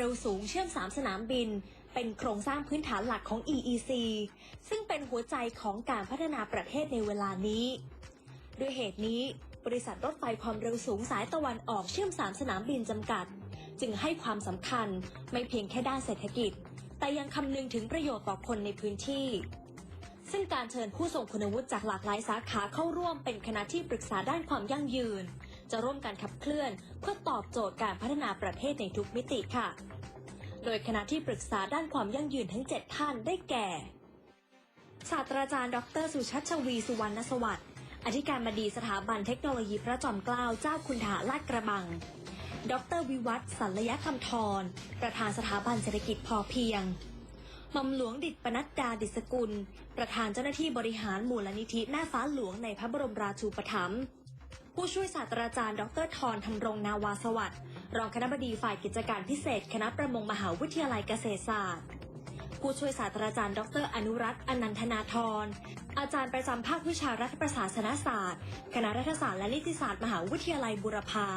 เร็วสูงเชื่อม 3 สนามบิน เป็นโครงสร้างพื้นฐานหลักของ EEC ซึ่งเป็นหัวใจของการพัฒนาประเทศในเวลานี้ ด้วยเหตุนี้ บริษัทรถไฟความเร็วสูงสายตะวันออกเชื่อม 3 สนามบินจำกัด จึงให้ความสำคัญไม่เพียงแค่ด้านเศรษฐกิจ แต่ยังคำนึงถึงประโยชน์ต่อคนในพื้นที่ซึ่งการเชิญผู้ทรงคุณวุฒิจากหลากหลายสาขาเข้าร่วมเป็นคณะที่ปรึกษาด้านความยั่งยืน จะร่วมกันขับเคลื่อน เพื่อตอบโจทย์การพัฒนาประเทศในทุกมิติค่ะ โดยคณะที่ปรึกษาด้านความยั่งยืนทั้ง 7 ท่านได้แก่ ศาสตราจารย์ ดร สุชัชวีสุวรรณสวัสดิ์อธิการบดีสถาบันเทคโนโลยีพระจอมเกล้าเจ้าคุณทหารลาดกระบัง ดรวิวัฒน์สัลยคำทร ประธานสถาบันเศรษฐกิจพอเพียงหม่อมหลวงดิษปนัดดาดิษกุล ประธานเจ้าหน้าที่บริหารมูลนิธิแม่ฟ้าหลวงในพระบรมราชูปถัมภ์ ผู้ช่วยศาสตราจารย์ ดรทรธำรงนาวาสวัสดิ์รองคณบดีฝ่ายกิจการพิเศษ คณะประมงมหาวิทยาลัยเกษตรศาสตร์ ผู้ช่วยศาสตราจารย์ ดร อนุรัตน์อนันทนาธรอาจารย์ประจำภาควิชารัฐประศาสนศาสตร์ คณะรัฐศาสตร์และนิติศาสตร์มหาวิทยาลัยบุรพา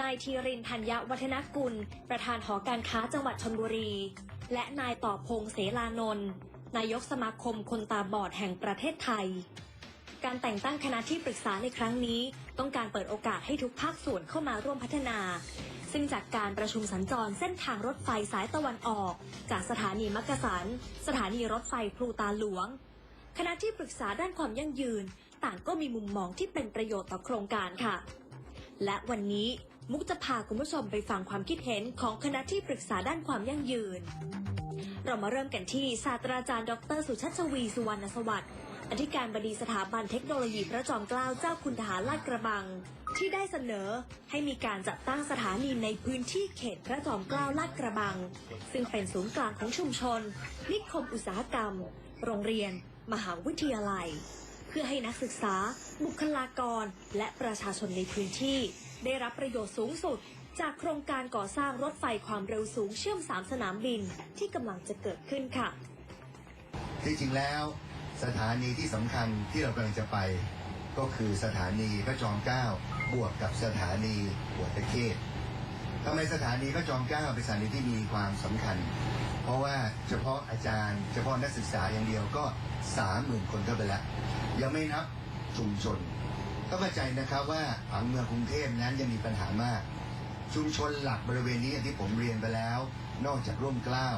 นายธีรินทร์ธัญญวัฒนกุล ประธานหอการค้าจังหวัดชนบุรี และนายต่อพงเสลานนท์นายกสมาคมคนตาบอดแห่งประเทศไทย การแต่งตั้งคณะที่ปรึกษาในครั้งนี้ ต้องการเปิดโอกาสให้ทุกภาคส่วนเข้ามาร่วมพัฒนา ซึ่งจากการประชุมสัญจรเส้นทางรถไฟสายตะวันออก จากสถานีมักกะสัน สถานีรถไฟพลูตาหลวง คณะที่ปรึกษาด้านความยั่งยืน ต่างก็มีมุมมองที่เป็นประโยชน์ต่อโครงการค่ะ และวันนี้มุกจะพาคุณผู้ชมไปฟังความคิดเห็นของคณะที่ปรึกษาด้านความยั่งยืน เรามาเริ่มกันที่ศาสตราจารย์ ดร สุชัชวีสุวรรณสวัสดิ์ อธิการบดีสถาบันเทคโนโลยีพระจอมเกล้าเจ้าคุณทหารลาดกระบัง ที่ได้เสนอให้มีการจัดตั้งสถานีในพื้นที่เขตพระจอมเกล้าลาดกระบัง ซึ่งเป็นศูนย์กลางของชุมชน นิคมอุตสาหกรรม โรงเรียน มหาวิทยาลัย เพื่อให้นักศึกษา บุคลากร และประชาชนในพื้นที่ ได้รับประโยชน์สูงสุด จากโครงการก่อสร้างรถไฟความเร็วสูงเชื่อมสามสนามบินที่กำลังจะเกิดขึ้นค่ะ ที่จริงแล้ว สถานีที่สำคัญที่เรากำลังจะไป ก็คือสถานีพระจอมเกล้าบวกกับสถานีหัวตะเข้ทำไมสถานีพระจอมเกล้าเป็นสถานีที่มีความสำคัญ เพราะว่าเฉพาะอาจารย์ เฉพาะนักศึกษาอย่างเดียวก็สามหมื่นคนเข้าไปแล้ว ยังไม่นับชุมชนต้องเข้าใจนะครับว่าผังเมืองกรุงเทพนั้นยังมีปัญหามาก ชุมชนหลักบริเวณนี้ที่ผมเรียนไปแล้ว นอกจากร่มเกล้า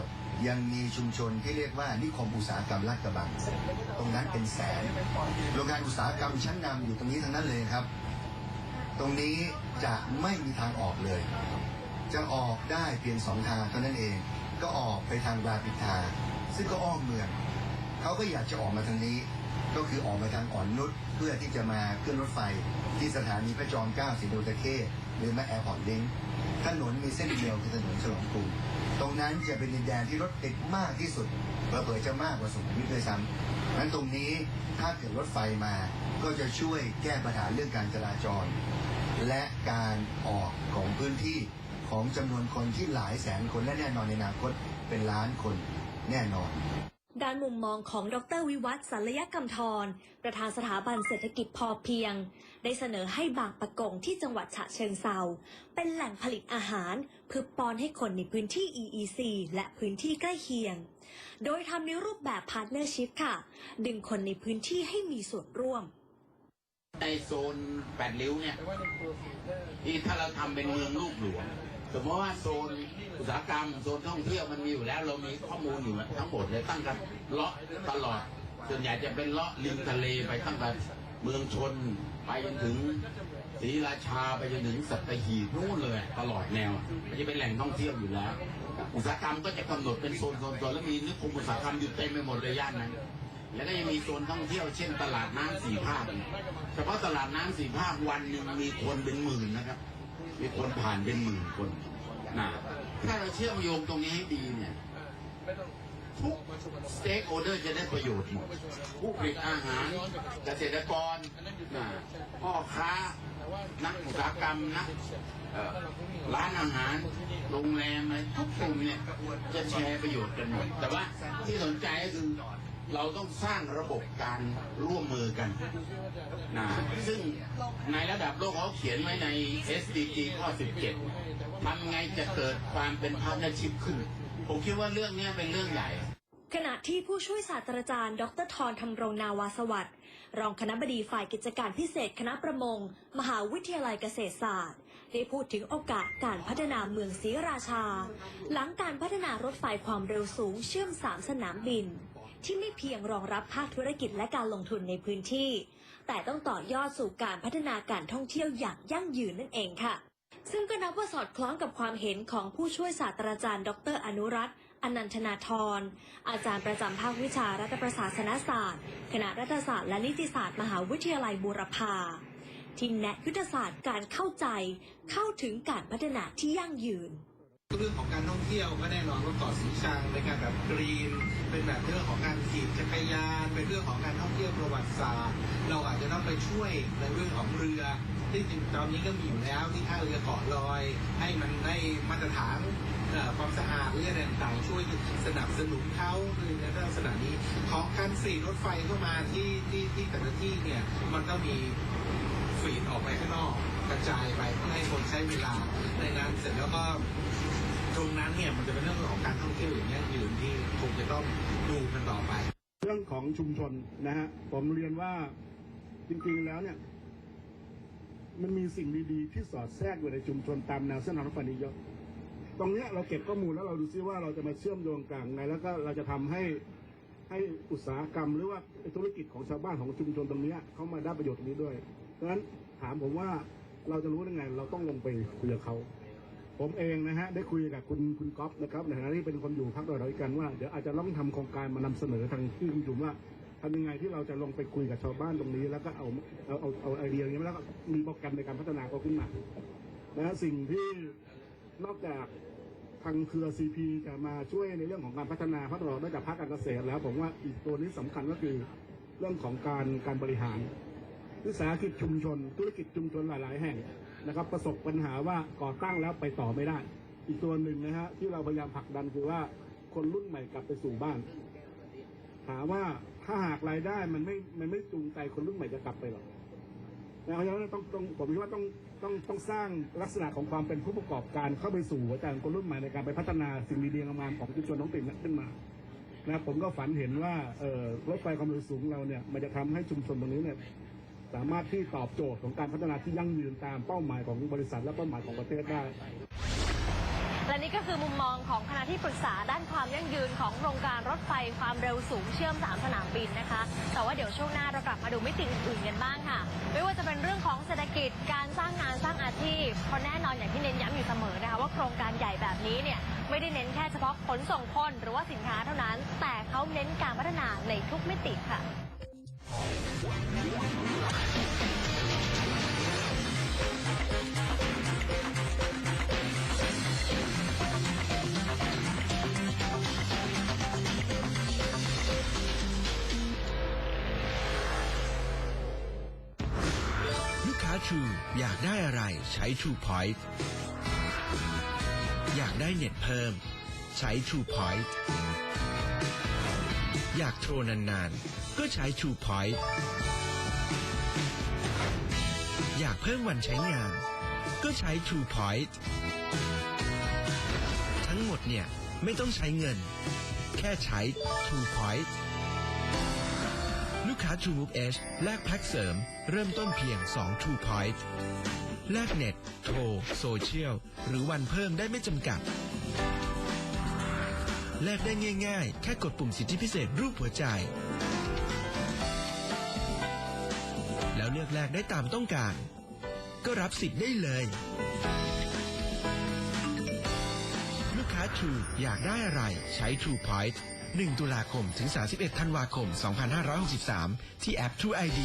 ยังมีชุมชนที่เรียกว่านิคมอุตสาหกรรมลาดกระบัง ตรงนั้นเป็นแสนโรงงานอุตสาหกรรมชั้นนำอยู่ตรงนี้ทั้งนั้นเลยครับ ตรงนี้จะไม่มีทางออกเลย จะออกได้เพียงสองทางเท่านั้นเอง ก็ออกไปทางรามอิทา ซึ่งก็อ้อมเมืองเขาก็อยากจะออกมาทางนี้ ก็คือออกมาทางอ่อนนุชเพื่อที่จะมาขึ้นรถไฟ ที่สถานีพระจอมเกล้าสินโดตะเข้หรือแม่แอร์พอร์ตลิงถนนมีเส้นเดียวคือถนนฉลองกรุง ตรงนั้นจะเป็นดินแดนที่รถติดมากที่สุดระเผลอๆจะมากกว่าสุขุมวิทด้วยซ้ำนั้นตรงนี้ถ้าเกิดรถไฟมาก็จะช่วยแก้ปัญหาเรื่องการจราจร และการออกของพื้นที่ของจำนวนคนที่หลายแสนคนและแน่นอนในอนาคตเป็นล้านคนแน่นอนด้านมุมมองของดรวิวัฒน์สัลยกรรมทร ประธานสถาบันเศรษฐกิจพอเพียง ได้เสนอให้บางปะกงที่จังหวัดฉะเชิงเซาเป็นแหล่งผลิตอาหาร เพื่อป้อนให้คนในพื้นที่ EEC และพื้นที่ใกล้เคียง โดยทำในรูปแบบพาร์ทเนอร์ชิพค่ะ ดึงคนในพื้นที่ให้มีส่วนร่วม ในโซนแปดริ้วเนี่ยที่ถ้าเราทำเป็นเมืองลูกหลวงสมมติว่าโซนอุตสาหกรรมโซนท่องเที่ยวมันมีอยู่แล้ว เรามีข้อมูลอยู่ทั้งหมดเลยตั้งแต่เลาะตลอด ส่วนใหญ่จะเป็นเลาะริมทะเลไปตั้งแต่ เมืองชนไปจนถึงศรีราชาไปจนถึงสัตหีบนู่นเลย ตลอดแนวมันจะเป็นแหล่งท่องเที่ยวอยู่แล้ว อุตสาหกรรมก็จะกำหนดเป็นโซนโซนแล้วมีนิคมอุตสาหกรรมอยู่เต็มไปหมดเลยย่านนั้นแล้วก็ยังมีโซนท่องเที่ยวเช่นตลาดน้ำสี่ภาคเนี่ยเฉพาะตลาดน้ำสี่ภาควันหนึ่งมีคนเป็นหมื่นนะครับ มีคนผ่านเป็นหมื่นคนนะถ้าเราเชื่อมโยงตรงนี้ให้ดีเนี่ย ทุกสเต็กโอเดอร์จะได้ประโยชน์หมดผู้ผลิตอาหารเกษตรกรนะพ่อค้า นักอุตสาหกรรมนักร้านอาหารโรงแรมอะไรทุกกลุ่มเนี่ยจะแชร์ประโยชน์กันหมดแต่ว่าที่สนใจก็คือเราต้องสร้างระบบการร่วมมือกันนะซึ่งในระดับโลกเขาเขียนไว้ใน SDG ข้อ 17ทำไงจะเกิดความเป็นพาร์ทเนอร์ชิพขึ้น ผมคิดว่าเรื่องนี้เป็นเรื่องใหญ่ ขณะที่ผู้ช่วยศาสตราจารย์ ดรทรธรรมรงนาวาสวัสดิ์รองคณะบดีฝ่ายกิจการพิเศษคณะประมง มหาวิทยาลัยเกษตรศาสตร์ ได้พูดถึงโอกาสการพัฒนาเมืองศรีราชา หลังการพัฒนารถไฟความเร็วสูงเชื่อมสามสนามบิน ที่ไม่เพียงรองรับภาคธุรกิจและการลงทุนในพื้นที่ แต่ต้องต่อยอดสู่การพัฒนาการท่องเที่ยวอย่างยั่งยืนนั่นเองค่ะซึ่งก็นับว่าสอดคล้องกับความเห็นของผู้ช่วยศาสตราจารย์ ดร อนุรัตน์ อนันทนาธรอาจารย์ประจำภาควิชารัฐประศาสนศาสตร์คณะรัฐศาสตร์และนิติศาสตร์มหาวิทยาลัยบูรพาที่แนะยุทธศาสตร์การเข้าใจ เข้าถึงการพัฒนาที่ยั่งยืน เรื่องของการท่องเที่ยวก็แน่นอนว่าเกาะสีชังเป็นการแบบกรีนเป็นแบบเรื่องของการขี่จักรยานเป็นเรื่องของการท่องเที่ยวประวัติศาสตร์ เราอาจจะต้องไปช่วยในเรื่องของเรือที่จริงตอนนี้ก็มีอยู่แล้วที่ท่าเรือเกาะลอย ให้มันได้มาตรฐานความสะอาดหรืออะไรต่างๆช่วยสนับสนุนเขาในลักษณะนี้ของการสีรถไฟเข้ามาที่ที่ที่แต่ละที่เนี่ยมันก็มีฟีดออกไปข้างนอกกระจายไปเพื่อให้คนใช้เวลาในนั้นเสร็จแล้วก็ รงนั้นเนี่ยมันจะเป็นเรื่องของการท่องเที่ยวอย่างยั่งยืนที่คงจะต้องดูกันต่อไป เรื่องของชุมชนนะฮะผมเรียนว่าจริงๆแล้วเนี่ย มันมีสิ่งดีๆที่สอดแทรกอยู่ในชุมชนตามแนวเส้นทางรถไฟนี้เยอะตรงเนี้ยเราเก็บข้อมูลแล้วเราดูซิว่าเราจะมาเชื่อมโยงกลางไงแล้วก็เราจะทำให้ให้อุตสาหกรรมหรือว่าธุรกิจของชาวบ้านของชุมชนตรงเนี้ยเขามาได้ประโยชน์ตรงนี้ด้วยดังนั้นถามผมว่าเราจะรู้ได้ไง เราต้องลงไปคุยกับเขา ผมเองนะฮะได้คุยกับคุณคุณก๊อฟนะครับในฐานะที่เป็นคนอยู่พักเราด้วยกันว่าเดี๋ยวอาจจะต้องทำโครงการมานำเสนอทางที่คุณจุ๋มว่าทำยังไงที่เราจะลงไปคุยกับชาวบ้านตรงนี้ แล้วก็เอาเอาเอาเอาไอเดียนี้แล้วก็มีโปรแกรมในการพัฒนาเขาขึ้นมานะฮะสิ่งที่นอกจากทางเครือซีพีจะมาช่วยในเรื่องของการพัฒนาพัฒนาด้จากภาคการเกษตรแล้ว ผมว่าอีกตัวนี้สำคัญก็คือเรื่องของการการบริหารวิสาหกิจชุมชน ธุรกิจชุมชนหลาย ๆ แห่ง นะครับประสบปัญหาว่าก่อตั้งแล้วไปต่อไม่ได้ อีกตัวหนึ่งนะฮะที่เราพยายามผลักดันคือว่าคนรุ่นใหม่กลับไปสู่บ้าน ถามว่าถ้าหากรายได้มันไม่มันไม่จูงใจคนรุ่นใหม่จะกลับไปหรอกนะเพราะฉะนั้นต้องต้องผมคิดว่าต้องต้องต้องสร้างลักษณะของความเป็นผู้ประกอบการเข้าไปสู่หัวใจของคนรุ่นใหม่ในการไปพัฒนาสิ่งดีๆงามๆของชุมชนท้องถิ่นนั้นขึ้นมานะผมก็ฝันเห็นว่าเออรถไฟความเร็วสูงเราเนี่ยมันจะทำให้ชุมชนตรงนี้เนี่ย สามารถที่ตอบโจทย์ของการพัฒนาที่ยั่งยืนตามเป้าหมายของบริษัทและเป้าหมายของประเทศได้ และนี่ก็คือมุมมองของคณะที่ปรึกษาด้านความยั่งยืนของโครงการรถไฟความเร็วสูงเชื่อมสามสนามบินนะคะ แต่ว่าเดี๋ยวช่วงหน้าเรากลับมาดูมิติอื่นๆกันบ้างค่ะ ไม่ว่าจะเป็นเรื่องของเศรษฐกิจการสร้างงานสร้างอาชีพเพราะแน่นอนอย่างที่เน้นย้ำอยู่เสมอนะคะว่าโครงการใหญ่แบบนี้เนี่ยไม่ได้เน้นแค่เฉพาะขนส่งคนหรือว่าสินค้าเท่านั้น แต่เขาเน้นการพัฒนาในทุกมิติค่ะ ลูกค้า True อยากได้อะไรใช้ True Point อยากได้เน็ตเพิ่ม ใช้ True Point อยากโทรนานๆ ก็ใช้ True Point อยากเพิ่มวันใช้งาน ก็ใช้ True Point ทั้งหมดเนี่ย ไม่ต้องใช้เงิน แค่ใช้ True Point ลูกค้า True Move Edge แลกแพ็กเสริม เริ่มต้นเพียง 2 True Point แลกเน็ต โทร โซเชียล หรือวันเพิ่มได้ไม่จำกัด แลกได้ง่าย ๆ แค่กดปุ่มสิทธิพิเศษรูปหัวใจ แลกแลกได้ตามต้องการ ก็รับสิทธิ์ได้เลย ลูกค้า True อยากได้อะไรใช้ True Point 1 ตุลาคมถึง 31 ธันวาคม 2563 ที่แอป True ID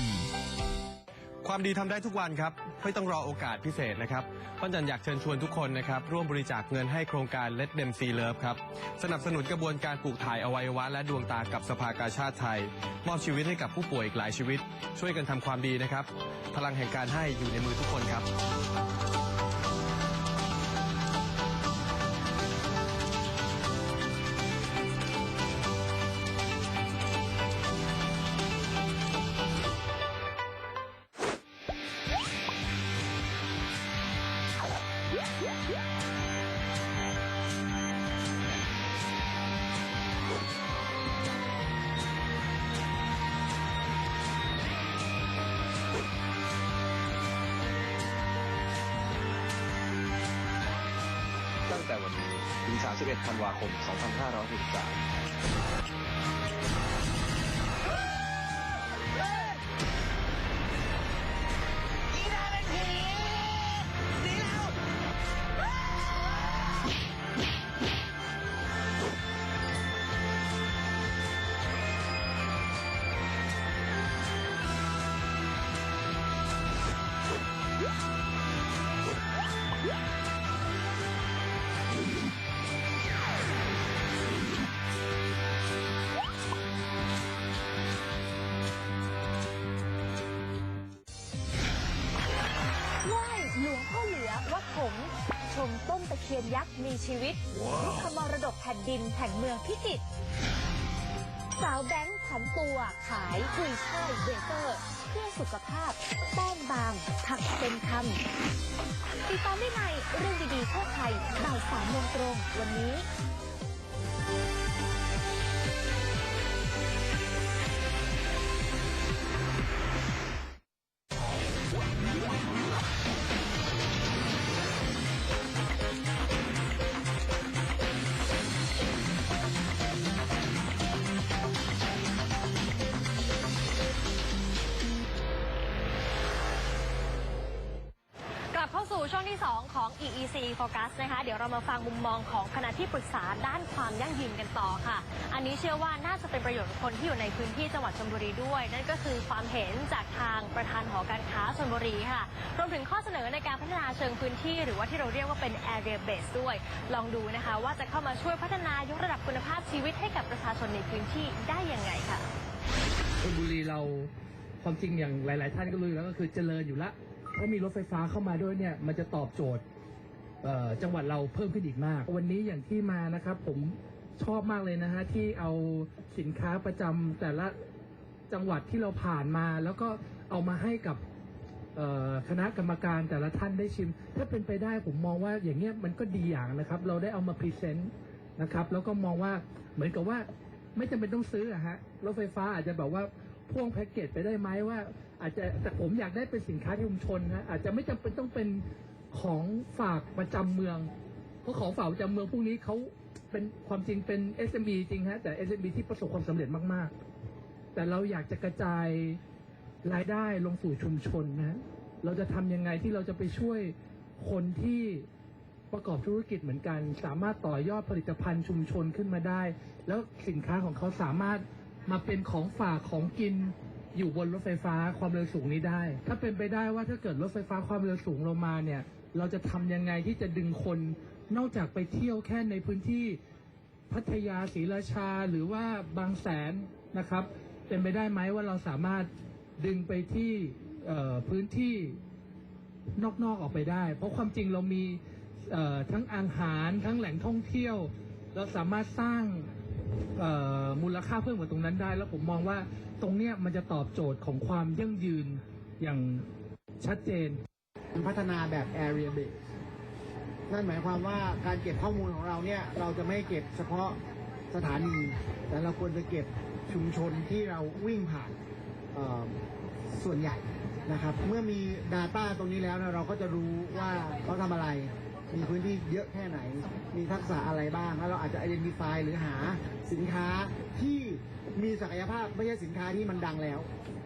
ความดีทำได้ทุกวันครับ ไม่ต้องรอโอกาสพิเศษนะครับป้าจันอยากเชิญชวนทุกคนนะครับ ร่วมบริจาคเงินให้โครงการเลดเดมซีเลิฟครับ สนับสนุนกระบวนการปลูกถ่ายอวัยวะและดวงตากับสภากาชาติไทย มอบชีวิตให้กับผู้ป่วยอีกหลายชีวิต ช่วยกันทำความดีนะครับ พลังแห่งการให้อยู่ในมือทุกคนครับ แต่วันนี้ ถึง 31 ธันวาคม 2563 ยนยักษ์มีชีวิตพุทธมรดกแผ่นดินแห่งเมืองพิจิตรสาวแบงค์ผันตัวขายกุยช่ายเบเกอร์ เพื่อสุขภาพแป้งบาง ผักเป็นคำติดตามได้ในเรื่องดีๆทั่วไทยบ่ายสามโมงตรงวันนี้ EEC Focus นะคะ เดี๋ยวเรามาฟังมุมมองของคณะที่ปรึกษาด้านความยั่งยืนกันต่อค่ะ อันนี้เชื่อว่าน่าจะเป็นประโยชน์กับคนที่อยู่ในพื้นที่จังหวัดชลบุรีด้วย นั่นก็คือความเห็นจากทางประธานหอการค้าชลบุรีค่ะ รวมถึงข้อเสนอในการพัฒนาเชิงพื้นที่ หรือว่าที่เราเรียกว่าเป็น area base ด้วย ลองดูนะคะว่าจะเข้ามาช่วยพัฒนายกระดับคุณภาพชีวิตให้กับประชาชนในพื้นที่ได้ยังไงค่ะชลบุรีเราความจริงอย่างหลาย ๆ ท่านก็รู้อยู่แล้วก็คือเจริญอยู่ละ ถ้ามีรถไฟฟ้าเข้ามาด้วยเนี่ยมันจะตอบโจทย์จังหวัดเราเพิ่มขึ้นอีกมาก วันนี้อย่างที่มานะครับผมชอบมากเลยนะฮะที่เอาสินค้าประจำแต่ละจังหวัดที่เราผ่านมา แล้วก็เอามาให้กับคณะกรรมการแต่ละท่านได้ชิม ถ้าเป็นไปได้ผมมองว่าอย่างเงี้ยมันก็ดีอย่างนะครับ เราได้เอามาพรีเซนต์นะครับแล้วก็มองว่าเหมือนกับว่าไม่จำเป็นต้องซื้ออะฮะรถไฟฟ้าอาจจะแบบว่าพ่วงแพ็กเกจไปได้ไหมว่า อาจจะแต่ผมอยากได้เป็นสินค้าชุมชนฮะอาจจะไม่จำเป็นต้องเป็นของฝากประจำเมือง เพราะของฝากประจำเมืองพวกนี้เขาเป็นความจริงเป็น SME จริงฮะแต่ SME ที่ประสบความสำเร็จมากๆ แต่เราอยากจะกระจายรายได้ลงสู่ชุมชนนะฮะเราจะทำยังไงที่เราจะไปช่วยคนที่ ประกอบธุรกิจเหมือนกัน สามารถต่อยอดผลิตภัณฑ์ชุมชนขึ้นมาได้ แล้วสินค้าของเขาสามารถมาเป็นของฝากของกิน อยู่บนรถไฟฟ้าความเร็วสูงนี้ได้ ถ้าเป็นไปได้ว่าถ้าเกิดรถไฟฟ้าความเร็วสูงลงมาเนี่ย เราจะทำยังไงที่จะดึงคน นอกจากไปเที่ยวแค่ในพื้นที่พัทยาศรีราชาหรือว่าบางแสนนะครับ เป็นไปได้ไหมว่าเราสามารถดึงไปที่พื้นที่นอกๆออกไปได้ เพราะความจริงเรามีทั้งอาหารทั้งแหล่งท่องเที่ยว เราสามารถสร้าง มูลค่าเพิ่มกว่าตรงนั้นได้ แล้วผมมองว่าตรงเนี้ยมันจะตอบโจทย์ของความยั่งยืนอย่างชัดเจน พัฒนาแบบ area base นั่นหมายความว่าการเก็บข้อมูลของเราเนี่ยเราจะไม่เก็บเฉพาะสถานี แต่เราควรจะเก็บชุมชนที่เราวิ่งผ่านส่วนใหญ่นะครับ เมื่อมี Data ตรงนี้แล้วเราก็จะรู้ว่าเขาทำอะไร มีพื้นที่เยอะแค่ไหน มีทักษะอะไรบ้าง แล้วเราอาจจะ identify หรือหาสินค้าที่มีศักยภาพไม่ใช่สินค้าที่มันดังแล้ว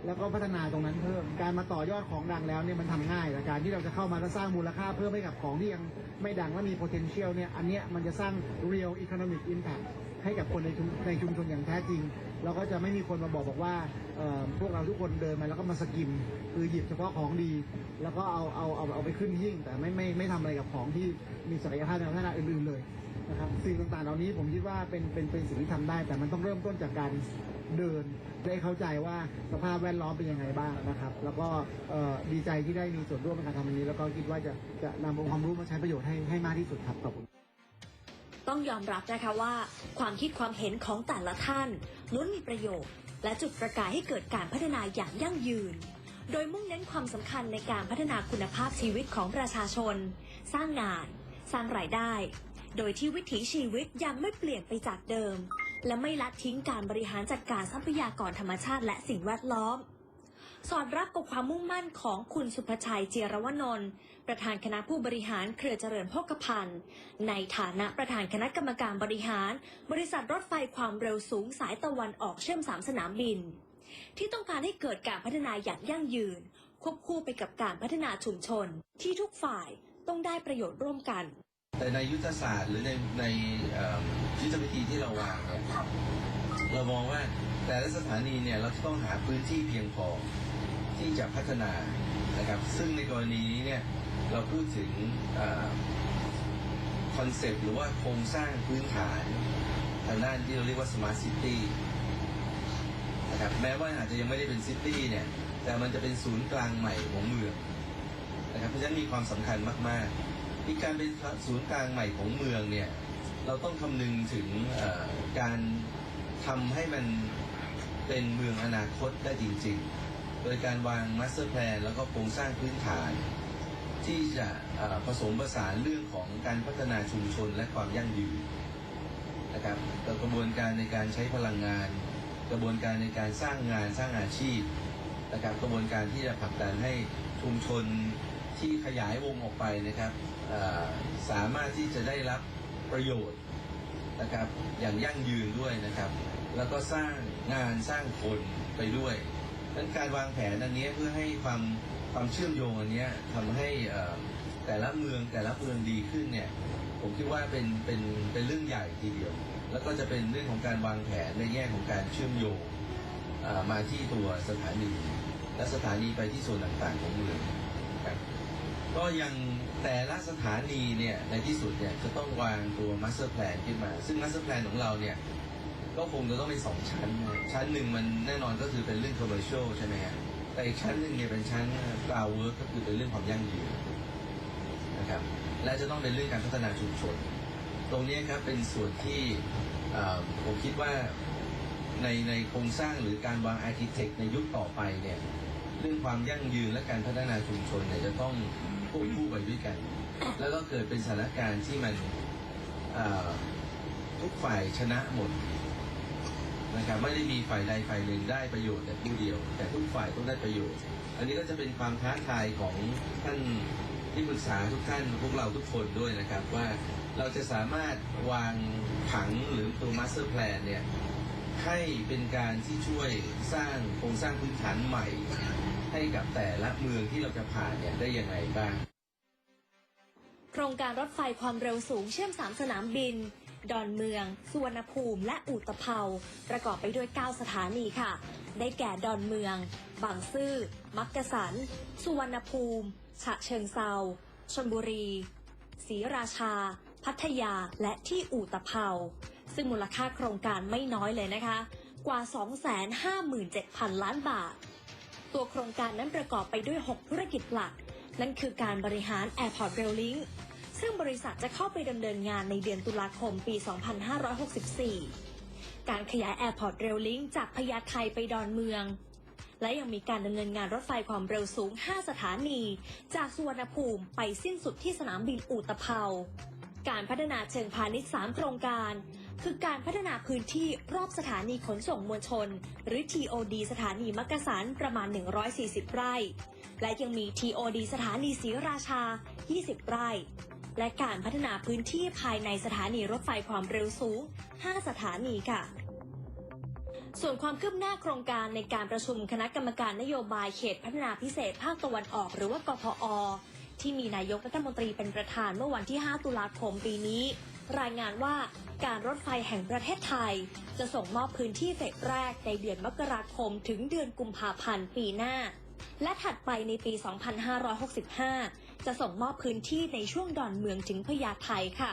แล้วก็พัฒนาตรงนั้นเพิ่ม การมาต่อยอดของดังแล้วเนี่ยมันทำง่ายแต่การที่เราจะเข้ามาแล้วสร้างมูลค่าเพิ่มให้กับของที่ยังไม่ดังและมี potential เนี่ย อันเนี้ยมันจะสร้าง real economic impact ให้กับคนในชุมในชุมชนอย่างแท้จริง เราก็จะไม่มีคนมาบอกบอกว่าพวกเราทุกคนเดินมาแล้วก็มาสกิม คือหยิบเฉพาะของดี แล้วก็เอาเอาเอาเอาไปขึ้นหิ้งแต่ไม่ไม่ไม่ทำอะไรกับของที่มีศักยภาพในพัฒนาอื่นๆเลยนะครับสิ่งต่างๆเหล่านี้ผมคิดว่าเป็นเป็นเป็นสิ่งที่ทำได้ แต่มันต้องเริ่มต้นจากการเดินได้เข้าใจว่าสภาพแวดล้อมเป็นยังไงบ้างนะครับ แล้วก็ดีใจที่ได้มีส่วนร่วมในการทำอันนี้ แล้วก็คิดว่าจะจะนำองค์ความรู้มาใช้ประโยชน์ให้ให้มากที่สุดครับขอบคุณ ต้องยอมรับนะคะว่า ความคิดความเห็นของแต่ละท่านล้วนมีประโยชน์ และจุดประกายให้เกิดการพัฒนาอย่างยั่งยืน โดยมุ่งเน้นความสำคัญในการพัฒนาคุณภาพชีวิตของประชาชน สร้างงาน สร้างรายได้ โดยที่วิถีชีวิตยังไม่เปลี่ยนไปจากเดิม และไม่ละทิ้งการบริหารจัดการทรัพยากรธรรมชาติและสิ่งแวดล้อม สอดรับกับความมุ่งมั่นของคุณสุภชัยเจรวนนท์ประธานคณะผู้บริหารเครือเจริญโภคภัณฑ์ในฐานะประธานคณะกรรมการบริหาร บริษัทรถไฟความเร็วสูงสายตะวันออกเชื่อมสามสนามบิน ที่ต้องการให้เกิดการพัฒนาอย่างยั่งยืน ควบคู่ไปกับการพัฒนาชุมชน ที่ทุกฝ่ายต้องได้ประโยชน์ร่วมกัน แต่ในยุทธศาสตร์หรือในในเอ่อยุทธวิธีที่เราวางเนี่ยเรามองว่าแต่ละสถานีเนี่ยเราต้องหาพื้นที่เพียงพอ ที่จะพัฒนานะครับ ซึ่งในกรณีนี้เนี่ยเราพูดถึงคอนเซปต์หรือว่าโครงสร้างพื้นฐานทางด้านที่เราเรียกว่า smart city นะครับแม้ว่าอาจจะยังไม่ได้เป็นซิตี้เนี่ย แต่มันจะเป็นศูนย์กลางใหม่ของเมืองนะครับเพราะฉะนั้นมีความสำคัญมากๆที่การเป็นศูนย์กลางใหม่ของเมืองเนี่ยเราต้องคำนึงถึงการทำให้มันเป็นเมืองอนาคตได้จริง ๆ โดยการวางมาสเตอร์แพลนแล้วก็โครงสร้างพื้นฐาน ที่จะผสมผสานเรื่องของการพัฒนาชุมชนและความยั่งยืนนะครับกระบวนการในการใช้พลังงาน กระบวนการในการสร้างงานสร้างอาชีพนะครับกระบวนการที่จะผลักดันให้ชุมชนที่ขยายวงออกไปนะครับสามารถที่จะได้รับประโยชน์นะครับอย่างยั่งยืนด้วยนะครับ แล้วก็สร้างงานสร้างคนไปด้วย นั้นการวางแผนอันนี้เพื่อให้ความความเชื่อมโยงอันนี้ทำให้แต่ละเมืองแต่ละเมืองดีขึ้นเนี่ยผมคิดว่าเป็นเป็นเป็นเรื่องใหญ่ทีเดียว แล้วก็จะเป็นเรื่องของการวางแผนในแง่ของการเชื่อมโยงมาที่ตัวสถานี และสถานีไปที่ส่วนต่างๆของเมืองครับก็ยังแต่ละสถานีเนี่ยในที่สุดเนี่ยจะต้องวางตัวมาสเตอร์แพลนขึ้นมา ซึ่งมาสเตอร์แพลนของเราเนี่ย ก็คงจะต้องเป็นสองชั้นนะชั้นหนึ่งมันแน่นอนก็คือเป็นเรื่อง commercial ใช่ไหมฮะแต่อีกชั้นหนึ่งเนี่ยเป็นชั้น cloud work ก็คือเป็นเรื่องความยั่งยืนนะครับและจะต้องเป็นเรื่องการพัฒนาชุมชน ตรงนี้ครับเป็นส่วนที่ผมคิดว่าในในโครงสร้างหรือการวางอาร์เคเต็กในยุคต่อไปเนี่ยเรื่องความยั่งยืนและการพัฒนาชุมชนเนี่ยจะต้องควบคู่ไปด้วยกัน แล้วก็เกิดเป็นสถานการณ์ที่มันทุกฝ่ายชนะหมด นะครับไม่ได้มีฝ่ายใดฝ่ายหนึ่งได้ประโยชน์แต่ผู้เดียว แต่ทุกฝ่ายต้องได้ประโยชน์ อันนี้ก็จะเป็นความท้าทายของท่านที่ปรึกษาทุกท่านพวกเราทุกคนด้วยนะครับ ว่าเราจะสามารถวางผังหรือตัวมาสเตอร์แพลนเนี่ยให้เป็นการที่ช่วยสร้างโครงสร้างพื้นฐานใหม่ ให้กับแต่ละเมืองที่เราจะผ่านเนี่ยได้ยังไงบ้าง โครงการรถไฟความเร็วสูงเชื่อม3สนามบิน ดอนเมือง สุวรรณภูมิและอุตภเปาประกอบไปด้วย 9 สถานีค่ะ ได้แก่ดอนเมือง บางซื่อ มักกะสัน สุวรรณภูมิ ฉะเชิงเซาชลบุรีศรีราชา พัทยา และที่อุตภเปาซึ่งมูลค่าโครงการไม่น้อยเลยนะคะ กว่า 257,000 ล้านบาท ตัวโครงการนั้นประกอบไปด้วย 6 ธุรกิจหลัก นั่นคือการบริหาร Airport Rail Link ซึ่งบริษัทจะเข้าไปดำเนินงานในเดือนตุลาคมปี 2564 การขยาย Airport Rail Link จากพญาไทไปดอนเมือง และยังมีการดำเนินงานรถไฟความเร็วสูง 5 สถานี จากสุวรรณภูมิไปสิ้นสุดที่สนามบินอุตภเปาการพัฒนาเชิงพาณิชย์3โครงการ คือการพัฒนาพื้นที่รอบสถานีขนส่งมวลชน หรือ TOD สถานีมักกะสันประมาณ 140 ไร่ และยังมี TOD สถานีศรีราชา 20 ไร่ และการพัฒนาพื้นที่ภายในสถานีรถไฟความเร็วสูง 5 สถานีค่ะ ส่วนความคืบหน้าโครงการในการประชุมคณะกรรมการนโยบายเขตพัฒนาพิเศษภาคตะวันออกหรือว่ากพอ ที่มีนายกรัฐมนตรีเป็นประธานเมื่อวันที่ 5 ตุลาคมปีนี้ รายงานว่าการรถไฟแห่งประเทศไทย จะส่งมอบพื้นที่เฟสแรกในเดือนมกราคมถึงเดือนกุมภาพันธ์ปีหน้า และถัดไปในปี 2565 จะส่งมอบพื้นที่ในช่วงดอนเมืองถึงพญาไทค่ะ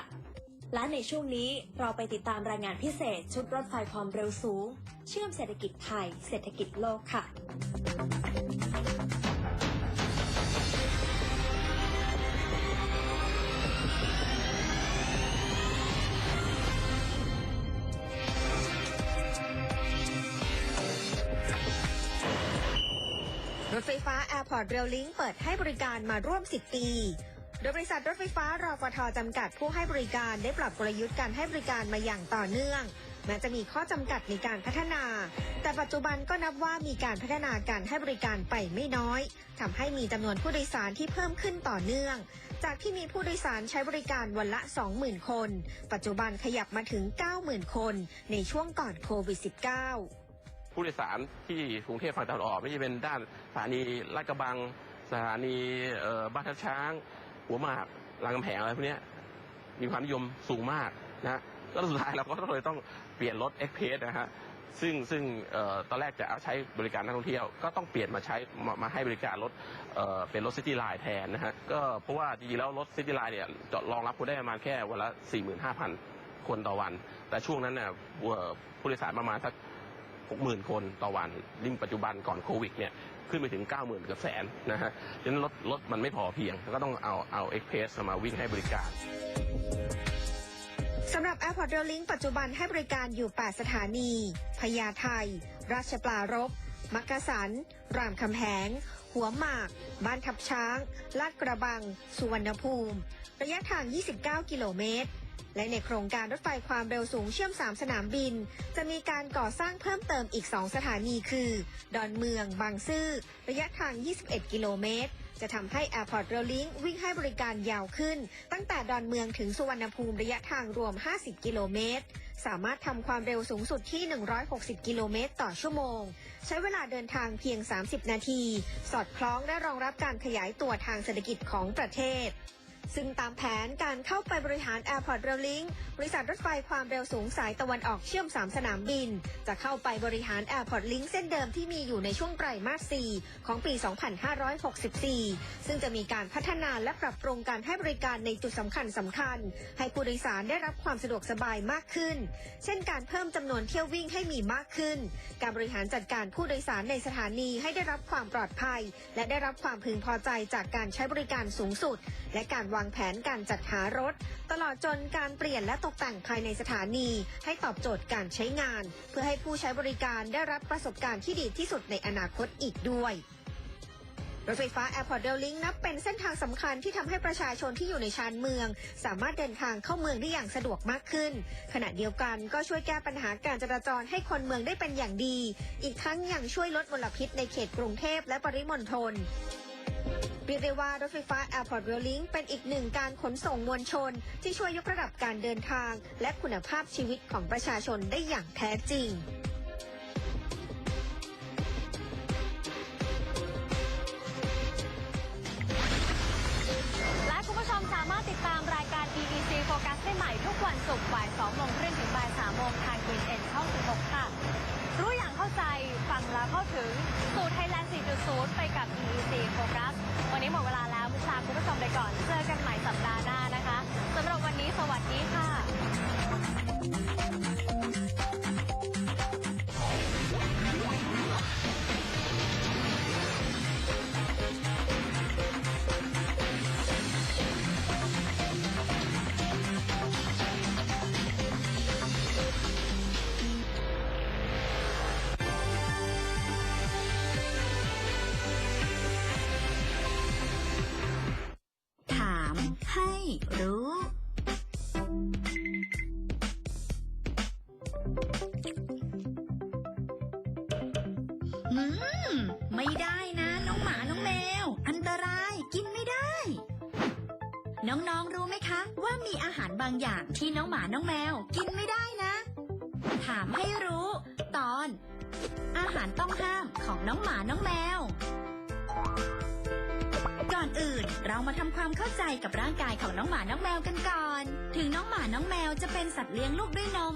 และในช่วงนี้เราไปติดตามรายงานพิเศษ ชุดรถไฟความเร็วสูง เชื่อมเศรษฐกิจไทย เศรษฐกิจโลกค่ะ ไฟฟ้า Airport Rail Link เปิดให้บริการมาร่วม 10 ปี โดยบริษัทรถไฟฟ้ารอฟทจำกัดผู้ให้บริการได้ปรับกลยุทธ์การให้บริการมาอย่างต่อเนื่องแม้จะมีข้อจำกัดในการพัฒนา แต่ปัจจุบันก็นับว่ามีการพัฒนาการให้บริการไปไม่น้อยทำให้มีจำนวนผู้โดยสารที่เพิ่มขึ้นต่อเนื่อง จากที่มีผู้โดยสารใช้บริการวันละ 20,000 คน ปัจจุบันขยับมาถึง 90,000 คน ในช่วงก่อนโควิด -19 ผู้โดยสารที่กรุงเทพฝั่งตะวันออกไม่ใช่เป็นด้านสถานีลาดกระบัง สถานีบ้านทับช้าง หัวหมากรามคำแหงอะไรพวกนี้มีความนิยมสูงมากนะฮะแล้วสุดท้ายเราก็เลยต้องเปลี่ยนรถเอ็กเพสนะฮะซึ่งซึ่งออตอนแรกจะเอาใช้บริการนักท่องเที่ยวก็ต้องเปลี่ยนมาใช้มามาให้บริการรถเเป็นรถซิตี้ไลน์แทนนะฮะก็เพราะว่าจริงๆแล้วรถซิตี้ไลน์เนี่ยจอดรองรับคนได้ประมาณแค่วันละ 45,000 คนต่อวัน แต่ช่วงนั้นเนี่ยผู้โดยสารประมาณสัก 60,000 คนต่อวันยิ่งปัจจุบันก่อนโควิดเนี่ยขึ้นไปถึง 90,000เกือบแสนนะฮะฉะนั้นรถรถมันไม่พอเพียง ก็ต้องเอาเอาเอ็กเพรสมาวิ่งให้บริการสำหรับ Airport Rail Link ปัจจุบันให้บริการอยู่ 8 สถานี พญาไท ราชปลารบมักกะสัน รามคำแหง หัวหมาก บ้านทับช้าง ลาดกระบัง สุวรรณภูมิ ระยะทาง 29 กิโลเมตร และในโครงการรถไฟความเร็วสูงเชื่อม 3 สนามบิน จะมีการก่อสร้างเพิ่มเติมอีก 2 สถานีคือ ดอนเมือง บางซื่อ ระยะทาง 21 กิโลเมตร จะทำให้ Airport Rail Link วิ่งให้บริการยาวขึ้น ตั้งแต่ดอนเมืองถึงสุวรรณภูมิระยะทางรวม 50 กิโลเมตร สามารถทำความเร็วสูงสุดที่ 160 กิโลเมตรต่อชั่วโมง ใช้เวลาเดินทางเพียง 30 นาที สอดคล้องและรองรับการขยายตัวทางเศรษฐกิจของประเทศ ซึ่งตามแผนการเข้าไปบริหาร Airport Rail Link บริษัทรถไฟความเร็วสูงสายตะวันออกเชื่อม 3 สนามบิน จะเข้าไปบริหาร Airport Link เส้นเดิมที่มีอยู่ในช่วงไตรมาส 4 ของปี 2564 ซึ่งจะมีการพัฒนาและปรับปรุงการให้บริการในจุดสำคัญสำคัญ ให้ผู้โดยสารได้รับความสะดวกสบายมากขึ้น เช่นการเพิ่มจำนวนเที่ยววิ่งให้มีมากขึ้น การบริหารจัดการผู้โดยสารในสถานีให้ได้รับความปลอดภัย และได้รับความพึงพอใจจากการใช้บริการสูงสุด และการวางแผนการจัดหารถ ตลอดจนการเปลี่ยนและตกแต่งภายในสถานี ให้ตอบโจทย์การใช้งาน เพื่อให้ผู้ใช้บริการได้รับประสบการณ์ที่ดีที่สุดในอนาคตอีกด้วยรถไฟฟ้า Airport Rail Link นับเป็นเส้นทางสำคัญที่ทำให้ประชาชนที่อยู่ในชานเมือง สามารถเดินทางเข้าเมืองได้อย่างสะดวกมากขึ้น ขณะเดียวกันก็ช่วยแก้ปัญหาการจราจรให้คนเมืองได้เป็นอย่างดี อีกทั้งยังช่วยลดมลพิษในเขตกรุงเทพและปริมณฑล เรียกได้ว่ารถไฟฟ้า Airport Rail Link เป็นอีกหนึ่งการขนส่งมวลชน ที่ช่วยยกระดับการเดินทาง และคุณภาพชีวิตของประชาชนได้อย่างแท้จริง ก่อนเจอ น้องแมวกินไม่ได้นะ ถามให้รู้ ตอน อาหารต้องห้ามของน้องหมาน้องแมว ก่อนอื่นเรามาทำความเข้าใจกับร่างกายของน้องหมาน้องแมวกันก่อน ถึงน้องหมาน้องแมวจะเป็นสัตว์เลี้ยงลูกด้วยนม